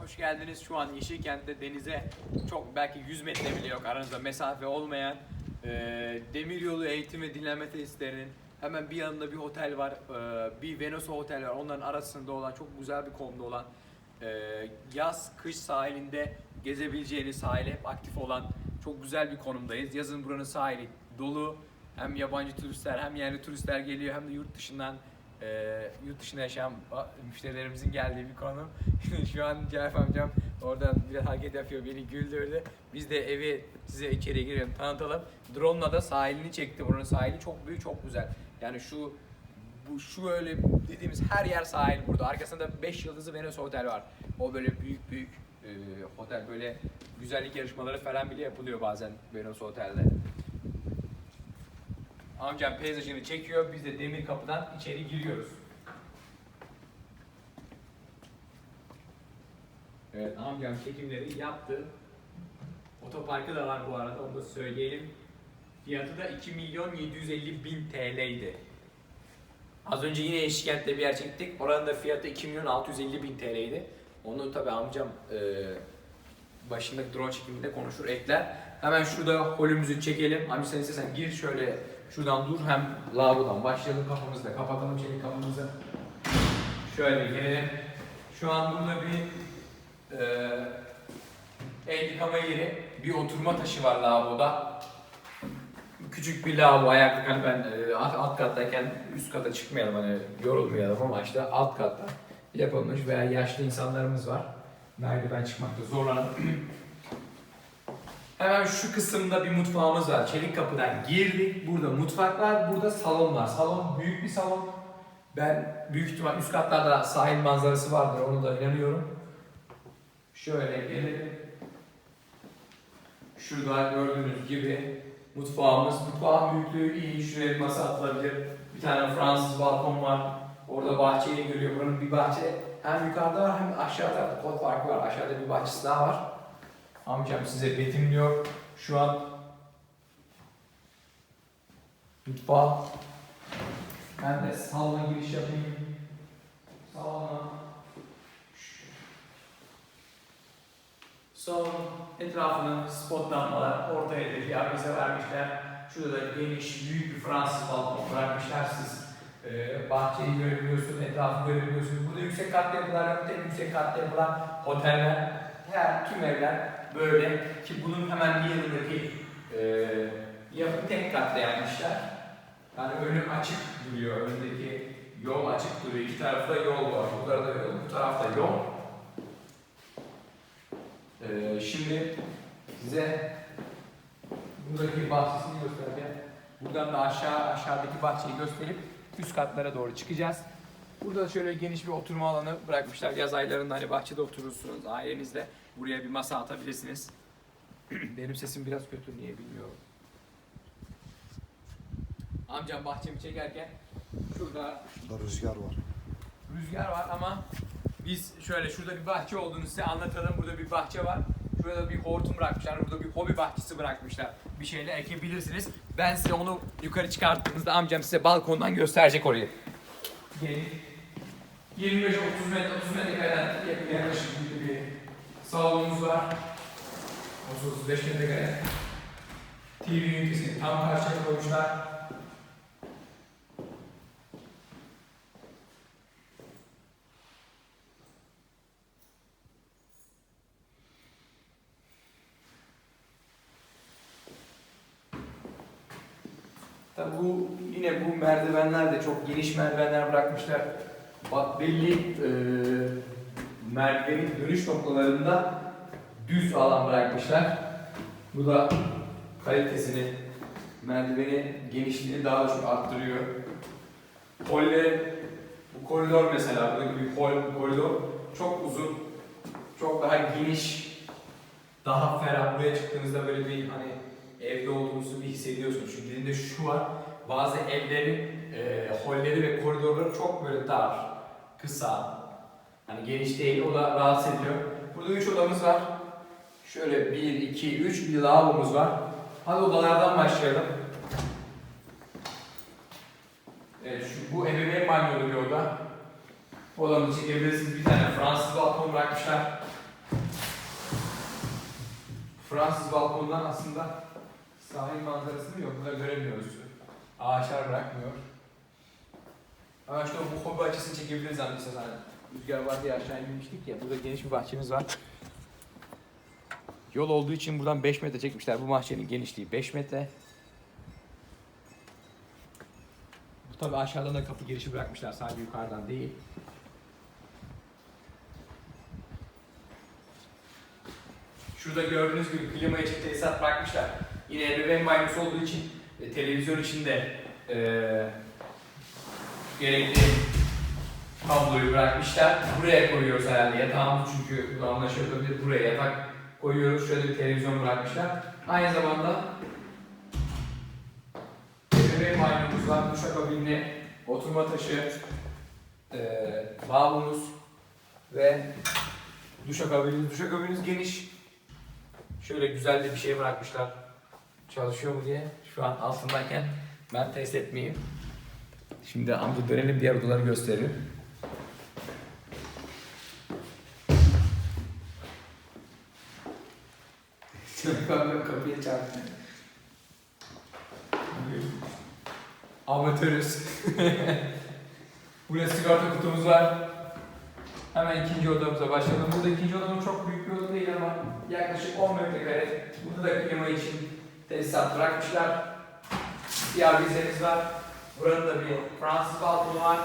Hoş geldiniz. Şu an Yeşilkent'te denize çok belki 100 metre bile yok aranızda mesafe olmayan e, demiryolu eğitim ve dinlenme tesislerinin hemen bir yanında bir otel var. e, bir Venosa otel var. Onların arasında olan çok güzel bir konumda olan e, yaz kış sahilinde gezebileceğiniz sahile hep aktif olan çok güzel bir konumdayız. Yazın buranın sahili dolu. Hem yabancı turistler hem yerli turistler geliyor hem de yurt dışından e, yurt dışında yaşayan müşterilerimizin geldiği bir konu. Şu an Cahit amcam oradan biraz hareket yapıyor beni güldürdü. Biz de evi size içeriye girelim tanıtalım. Drone'la da sahilini çekti. Buranın sahili çok büyük çok güzel. Yani şu bu şu öyle dediğimiz her yer sahil burada. Arkasında 5 yıldızlı Venice Otel var. O böyle büyük büyük e, otel böyle güzellik yarışmaları falan bile yapılıyor bazen Venice Otel'de. Amcam peyzajını çekiyor. Biz de demir kapıdan içeri giriyoruz. Evet amcam çekimleri yaptı. Otoparkı da var bu arada onu da söyleyelim. Fiyatı da 2 milyon 750 bin TL'ydi. Az önce yine Eşkent'te bir yer çektik. Oranın da fiyatı 2 milyon 650 bin TL'ydi. Onu tabi amcam e, başındaki drone çekiminde konuşur, ekler. Hemen şurada holümüzü çekelim. Amca sen istersen gir şöyle şuradan dur hem lavabodan başlayalım kapımızı da kapatalım çelik kapımızı. Şöyle gelelim. Şu an burada bir e, el yıkama yeri, bir oturma taşı var lavaboda. Küçük bir lavabo ayaklık hani ben e, alt kattayken üst kata çıkmayalım hani yorulmayalım ama işte alt katta yapılmış veya yaşlı insanlarımız var. Merdiven çıkmakta zorlanan. Hemen şu kısımda bir mutfağımız var. Çelik kapıdan girdik. Burada mutfak var, burada salon var. Salon büyük bir salon. Ben büyük ihtimal üst katlarda sahil manzarası vardır, onu da inanıyorum. Şöyle gelelim. Şurada gördüğünüz gibi mutfağımız. Mutfağın büyüklüğü iyi. Şuraya bir masa atılabilir. Bir tane Fransız balkon var. Orada bahçeyi görüyor. Buranın bir bahçe hem yukarıda var hem aşağı tarafta kod farkı var. Aşağıda bir bahçesi daha var. Amcam size betimliyor. Şu an mutfağa ben de salona giriş yapayım. Salona Salon etrafını spotlanmalar, ortaya da avize vermişler. Şurada da geniş, büyük bir Fransız balkon bırakmışlar. Siz e, bahçeyi görebiliyorsunuz, etrafı görebiliyorsunuz. Burada yüksek katlı yapılar yok, yüksek katlı yapılar, oteller, her tüm evler böyle ki bunun hemen bir yanındaki e, yapı tek katlı yapmışlar. Yani önü açık duruyor, öndeki yol açık duruyor. İki tarafta yol var, bu tarafta yol, bu tarafta yol. Ee, şimdi size buradaki bahçesini göstereceğim. Buradan da aşağı aşağıdaki bahçeyi gösterip üst katlara doğru çıkacağız. Burada da şöyle geniş bir oturma alanı bırakmışlar. Yaz aylarında hani bahçede oturursunuz ailenizle. Buraya bir masa atabilirsiniz. Benim sesim biraz kötü niye bilmiyorum. Amcam bahçemi çekerken şurada Şurada rüzgar var. rüzgar var ama biz şöyle şurada bir bahçe olduğunu size anlatalım. Burada bir bahçe var. Şurada bir hortum bırakmışlar. Burada bir hobi bahçesi bırakmışlar. Bir şeyle ekebilirsiniz. Ben size onu yukarı çıkarttığınızda amcam size balkondan gösterecek orayı. Gelin. 25-30 metre, 30 metre kadar yaklaşık bir, bir salonumuz var. 30-35 metre kadar. TV ünitesini tam karşıya koymuşlar. Tabii bu yine bu merdivenler de çok geniş merdivenler bırakmışlar. Bak belli e, merdivenin dönüş noktalarında düz alan bırakmışlar. Bu da kalitesini, merdiveni genişliğini daha da çok arttırıyor. Holle, bu koridor mesela, buradaki bir hol, bu koridor çok uzun, çok daha geniş, daha ferah. Buraya çıktığınızda böyle bir hani evde olduğunuzu bir hissediyorsunuz. Çünkü elinde şu var. Bazı evlerin e, holleri ve koridorları çok böyle dar, kısa. Hani geniş değil. O da rahatsız ediyor. Burada üç odamız var. Şöyle bir, iki, üç bir lavabomuz var. Hadi odalardan başlayalım. Evet, şu, bu ebeveyn banyolu bir oda. Odamızı çekebilirsiniz. Bir tane Fransız balkon bırakmışlar. Fransız balkondan aslında sahil manzarasını yok. Burada göremiyoruz. Ağaçlar bırakmıyor. Ama işte bu hobi açısını çekebiliriz abi mesela. Rüzgar var diye aşağı inmiştik ya. Burada geniş bir bahçemiz var. Yol olduğu için buradan 5 metre çekmişler. Bu bahçenin genişliği 5 metre. Bu tabi aşağıdan da kapı girişi bırakmışlar. Sadece yukarıdan değil. Şurada gördüğünüz gibi klima için tesisat bırakmışlar. Yine ebeveyn banyosu olduğu için e, televizyon için de e, gerekli kabloyu bırakmışlar. Buraya koyuyoruz herhalde yatağımız çünkü bu da anlaşılabilir. Buraya yatak koyuyoruz. Şöyle bir televizyon bırakmışlar. Aynı zamanda ebeveyn banyomuz var. Duşakabinli, oturma taşı, e, lavabomuz ve duşakabinimiz. Duşakabinimiz geniş. Şöyle güzel de bir şey bırakmışlar. Çalışıyor mu diye. Şu an altındayken ben test etmeyeyim. Şimdi amca dönelim diğer odaları gösterelim. Kapı kapıya çarptı. Amatörüz. Burada sigorta kutumuz var. Hemen ikinci odamıza başlayalım. Burada ikinci odamız çok büyük bir oda değil ama yaklaşık 10 metrekare. Burada da klima için tesisat bırakmışlar. Siyah vizemiz var. Buranın da bir Fransız balkonu var.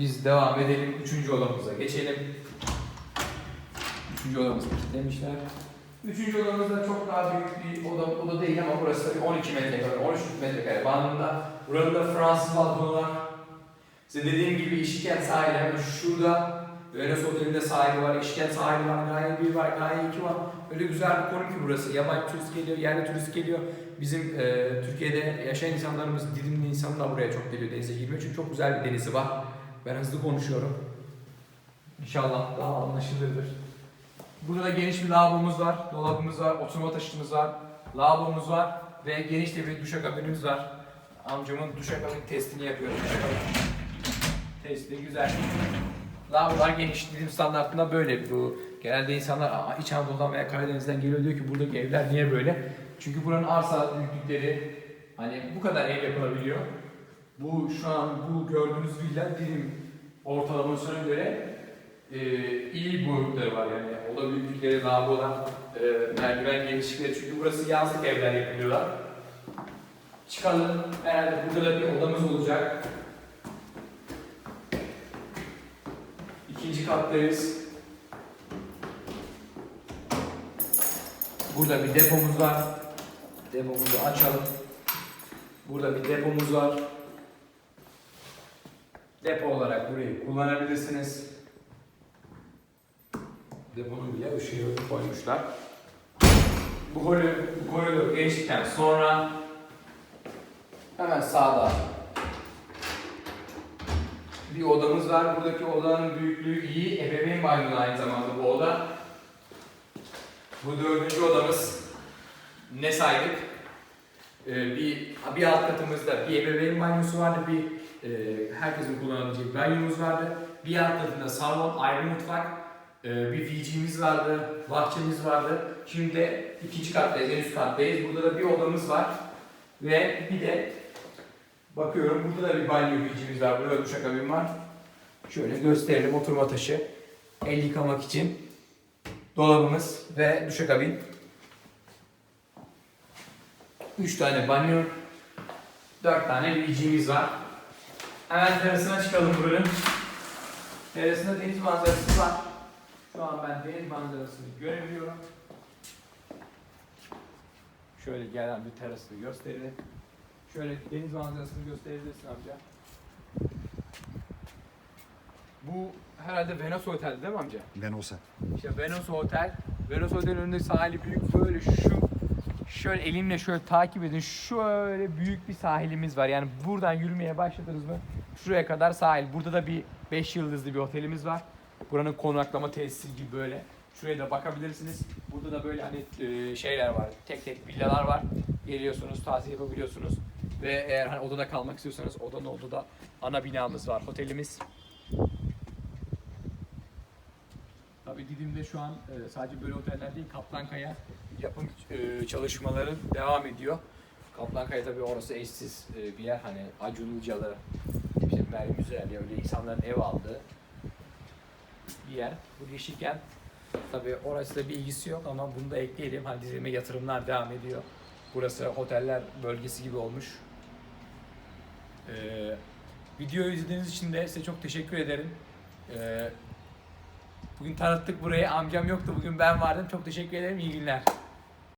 Biz devam edelim. Üçüncü odamıza geçelim. Üçüncü odamız demişler. Üçüncü odamız da çok daha büyük bir oda, oda değil ama burası tabii 12 metrekare, 13 metrekare bandında. Buranın da Fransız balkonu var. Size dediğim gibi İşiken sahili hemen şurada. Venüs Oteli'nde sahili var, İşiken sahili var, Gaye 1 var, Gaye 2 var. Öyle güzel bir konu ki burası. Yabancı turist geliyor, yerli turist geliyor. Bizim e, Türkiye'de yaşayan insanlarımız, Didimli insanlar buraya çok geliyor denize girmiyor. Çünkü çok güzel bir denizi var. Ben hızlı konuşuyorum. İnşallah daha anlaşılırdır. Burada da geniş bir lavabomuz var, dolabımız var, oturma taşımız var, lavabomuz var ve geniş de bir duşakabinimiz var. Amcamın duşakabin testini yapıyoruz. Duşakabin testi güzel. Lavabolar geniş, bizim standartında böyle. Bu genelde insanlar "Aa, İç Anadolu'dan veya Karadeniz'den geliyor diyor ki buradaki evler niye böyle? Çünkü buranın arsa büyüklükleri hani bu kadar ev yapılabiliyor. Bu şu an bu gördüğünüz villa dilim ortalamasına göre e, iyi boyutları var yani. Oda büyüklükleri, lavabolar, e, merdiven genişlikleri. Çünkü burası yazlık evler yapılıyorlar. Çıkalım. Herhalde burada da bir odamız olacak. İkinci kattayız. Burada bir depomuz var. Depomuzu açalım. Burada bir depomuz var. Depo olarak burayı kullanabilirsiniz. Deponun bile ışığı koymuşlar. Bu koridor, geçtikten sonra hemen sağda bir odamız var. Buradaki odanın büyüklüğü iyi. Ebeveyn banyolu aynı zamanda bu oda. Bu dördüncü odamız. Ne saydık? Ee, bir, bir alt katımızda bir ebeveyn banyosu vardı. Bir e, herkesin kullanabileceği bir banyomuz vardı. Bir alt katında salon, ayrı mutfak. e, bir VC'miz vardı. Bahçemiz vardı. Şimdi de ikinci kattayız, en üst kattayız. Burada da bir odamız var. Ve bir de Bakıyorum burada da bir banyo VC'miz var. Burada duşakabin var. Şöyle gösterelim oturma taşı. El yıkamak için dolabımız ve duşakabin. 3 tane banyo. 4 tane VC'miz var. Hemen terasına çıkalım buranın. Terasında deniz manzarası var. Şu an ben deniz manzarasını görebiliyorum. Şöyle gelen bir terası gösterelim. Şöyle deniz manzarasını gösterebilirsin amca. Bu herhalde Venos Otel değil mi amca? Venosa. İşte Venos Otel. Venos Otel'in önünde sahili büyük böyle şu şöyle elimle şöyle takip edin. Şöyle büyük bir sahilimiz var. Yani buradan yürümeye başladınız mı? Şuraya kadar sahil. Burada da bir 5 yıldızlı bir otelimiz var. Buranın konaklama tesisi gibi böyle. Şuraya da bakabilirsiniz. Burada da böyle hani e, şeyler var. Tek tek villalar var. Geliyorsunuz, tatil yapabiliyorsunuz. Ve eğer hani odada kalmak istiyorsanız odanın olduğu da ana binamız var. Otelimiz. Tabii Didim'de şu an e, sadece böyle oteller değil Kaplankaya yapım e, çalışmaları devam ediyor. Kaplankaya tabii orası eşsiz bir yer hani Acun Ilıcalı, işte Meryem Üzerli öyle insanların ev aldığı bir yer. Bu Yeşilkent tabii orası da bir ilgisi yok ama bunu da ekleyelim. Hani Didim'e yatırımlar devam ediyor. Burası oteller bölgesi gibi olmuş. Ee, videoyu izlediğiniz için de size çok teşekkür ederim. Ee, bugün tanıttık burayı. Amcam yoktu. Bugün ben vardım. Çok teşekkür ederim. İyi günler.